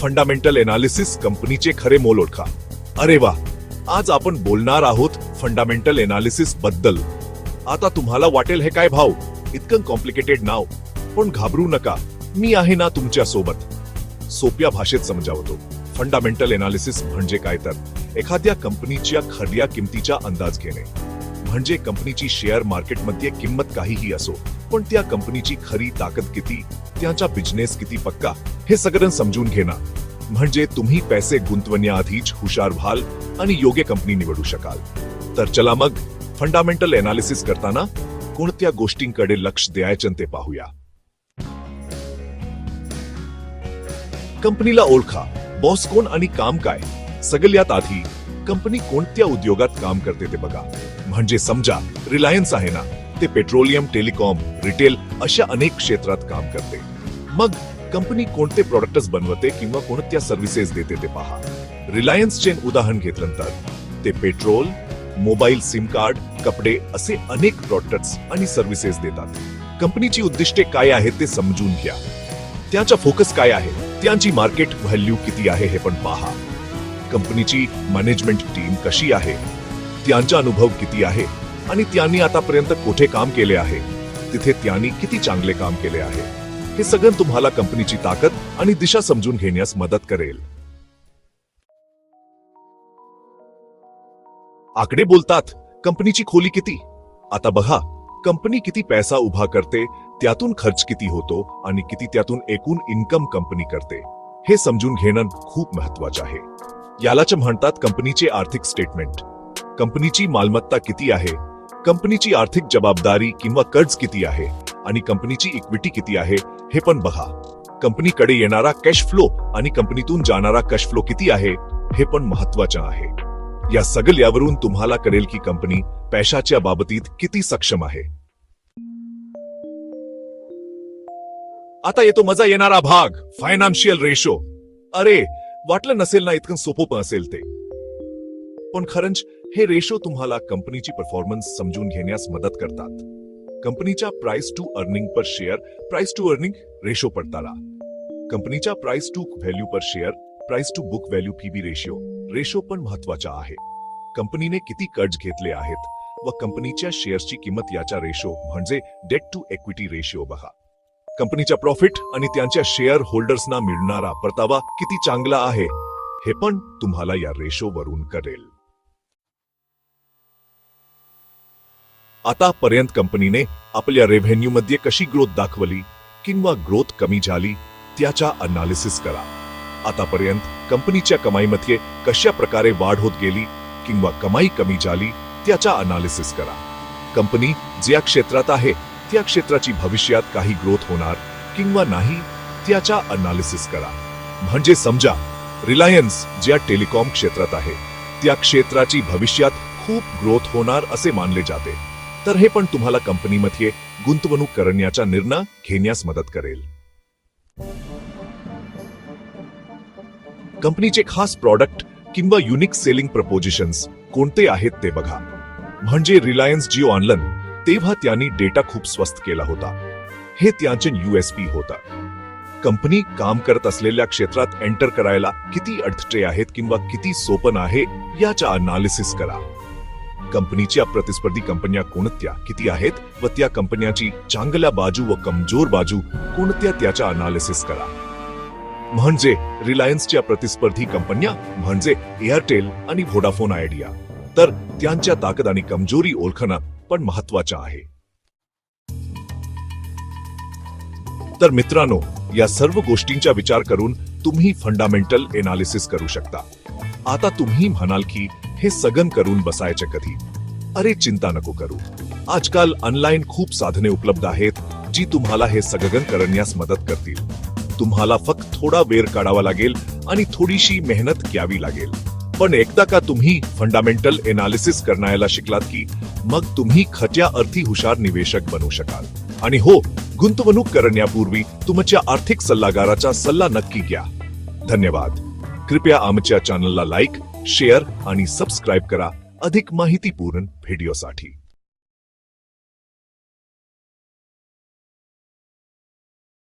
Fundamental analysis कंपनीचे खरे मोल ओळखा. अरे वा आज आपण बोलणार आहोत फंडामेंटल एनालिसिसबद्दल. आता तुम्हाला वाटेल हे काय भाव इतकं कॉम्प्लिकेटेड नाव. पण घाबरू नका मी आहे ना तुमच्यासोबत. सोप्या भाषेत समजावतो फंडामेंटल एनालिसिस म्हणजे काय तर? एखाद्या कंपनीच्या खऱ्या किमतीचा अंदाज घेणे. म्हणजे कंपनीची शेअर मार्केटमध्ये किंमत काहीही असो पण त्या कंपनीची खरी ताकद किती त्याचा बिझनेस किती पक्का हे सगळं समजून घेणं म्हणजे तुम्ही पैसे गुंतवण्याआधीच हुशार व्हाल आणि योग्य कंपनी निवडू शकाल. तर चला मग फंडामेंटल एनालिसिस करताना कोणत्या गोष्टींकडे लक्ष द्यायचं ते पाहूया. कंपनीला ओळखा बॉस कोण आणि काम काय? सगळ्यात आधी कंपनी कोणत्या उद्योगात काम करते ते बघा. म्हणजे समजा रिलायन्स आहे ना. ते पेट्रोलियम टेलिकॉम रिटेल अशा अनेक क्षेत्रात काम करते. मग कंपनी कोणते प्रोडक्ट्स बनवते किंवा कोणत्या सर्व्हिसेस देते ते पहा. रिलायन्स चेन उदाहरण घेतल्यानंतर ते पेट्रोल मोबाईल सिम कार्ड कपडे असे अनेक प्रॉडक्ट्स आणि सर्व्हिसेस देतात. कंपनीची उद्दिष्टे काय आहेत ते समजून घ्या. त्याचा फोकस काय आहे? त्यांची मार्केट व्हॅल्यू किती आहे हे पण पहा. कंपनीची मॅनेजमेंट टीम कशी आहे? त्यांचा अनुभव किती आहे? आणि त्यांनी आतापर्यंत कुठे काम केले आहे? तिथे त्यांनी किती चांगले काम केले आहे? हे सगळं तुम्हाला कंपनीची ताकद आणि दिशा समजून घेण्यास मदत करेल. आकडे बोलतात कंपनीची खोली किती? आता बघा कंपनी किती पैसा उभा करते त्यातून खर्च किती होतो आणि किती त्यातून एकूण इन्कम कंपनी करते. हे समजून घेणं खूप महत्वाचं आहे. यालाच म्हणतात कंपनीचे आर्थिक स्टेटमेंट. कंपनीची मालमत्ता किती आहे? कंपनीची आर्थिक जबाबदारी किंवा कर्ज किती आहे आणि कंपनीची इक्विटी किती आहे हे पण बघा. कंपनीकडे येणारा कॅश फ्लो आणि कंपनीतून जाणारा कॅश फ्लो किती आहे हे पण महत्वाचं आहे. या सगळ्यावरून तुम्हाला कळेल की कंपनी पैशाच्या बाबतीत किती सक्षम आहे. आता येतो मजा येणारा भाग फायनान्शियल रेशो अरे वाटलं नसेल ना इतकं सोपं पण असेल ते. पण खरंच हे रेशो तुम्हाला कंपनीची परफॉर्मन्स समजून घेण्यास मदत करतात. कंपनीच्या price to earning per share price to earning ratio पडताला कंपनीच्या price to value per share price to book value PB ratio ratio पण महत्त्वाचा आहे. कंपनीने किती कर्ज घेतले आहेत व कंपनीच्या शेअर्सची किंमत याचा रेशो म्हणजे डेट टू इक्विटी रेशिओ बघा. कंपनीच्या प्रॉफिट आणि त्यांच्या शेअर होल्डर्सना मिळणारा परतावा किती चांगला आहे हे पण तुम्हाला या रेशो वरून आतापर्यंत कंपनीने आपल्या रेव्हेन्यू मध्ये कशी ग्रोथ दाखवली किंवा ग्रोथ कमी झाली त्याचा अनालिसिस करा. आतापर्यंत कंपनीच्या कमाईमध्ये कशा प्रकारे वाढ होत गेली किंवा कमाई कमी झाली त्याचा अनालिसिस करा. कंपनी ज्या क्षेत्रात आहे त्या क्षेत्राची भविष्यात काही ग्रोथ होणार किंवा नाही त्याचा अनालिसिस करा. म्हणजे समजा रिलायन्स ज्या टेलिकॉम क्षेत्रात आहे त्या क्षेत्राची भविष्यात खूप ग्रोथ होणार असे मानले जाते. तर हे पण तुम्हाला कंपनीमध्ये गुंतवणूक करण्याचा निर्णय घेण्यास मदत करेल. कंपनीचे खास प्रॉडक्ट किंवा युनिक सेलिंग प्रपोजिशन्स कोणते आहेत ते बघा. म्हणजे रिलायन्स जिओ आणलं तेव्हा त्यांनी डेटा खूप स्वस्त केला होता. हे त्यांचे युएसपी होता. कंपनी काम करत असलेल्या क्षेत्रात एंटर करायला किती अडथळे आहेत किंवा किती सोपन आहे याचा अनालिसिस करा. कंपनीच्या प्रतिस्पर्धी कंपन्या कोणत्या किती आहेत व त्या कंपन्याची चांगल्या बाजू व कमजोर बाजू कोणत्या त्याचा अनालिसिस करा. म्हणजे रिलायन्सच्या प्रतिस्पर्धी कंपन्या म्हणजे एअरटेल आणि व्होडाफोन आयडिया. तर त्यांच्या ताकद आणि कमजोरी ओळखणं पण महत्वाचं आहे. तर मित्रांनो या सर्व गोष्टींचा विचार करून तुम्ही फंडामेंटल एनालिसिस करू शकता. आता तुम्ही म्हणाल की हे सगन करून बसायचे कधी? अरे चिंता नको करू. आजकाल ऑनलाईन खूप साधने उपलब्ध आहेत जी तुम्हाला हे सगगन करण्यास मदत करतील. तुम्हाला फक्त थोडा वेळ काढावा लागेल आणि थोडीशी मेहनत घ्यावी लागेल. पण एकदा का तुम्ही फंडामेंटल एनालिसिस करण्याला शिकलात की मग तुम्ही खट्या अर्थी हुशार निवेशक बनू शकाल. आणि हो गुंतवणूक करण्यापूर्वी तुमच्या आर्थिक सल्लागाराचा सल्ला नक्की घ्या. धन्यवाद. कृपया आमच्या चॅनलला लाईक शेअर आणि सबस्क्राईब करा अधिक माहितीपूर्ण व्हिडिओसाठी.